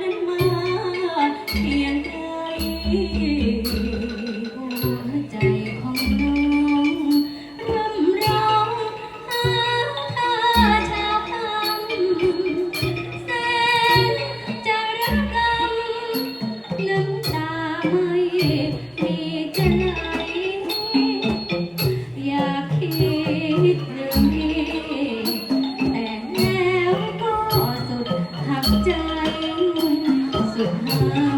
นั้นมาเพียงใด 고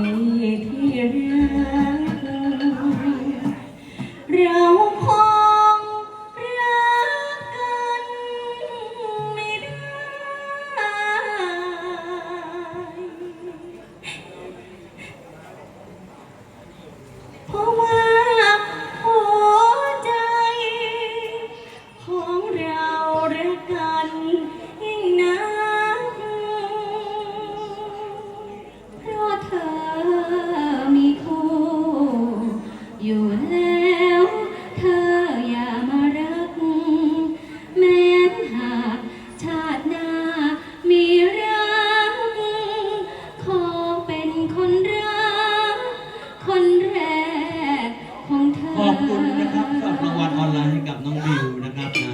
แล้ว เธออย่ามารัก แม้หากชาตินามีรัก ขอเป็นคนรัก คนแรกของเธอบคุณนะครับสำหรับรางวัลออนไลน์ให้กับน้องบิวนะครับ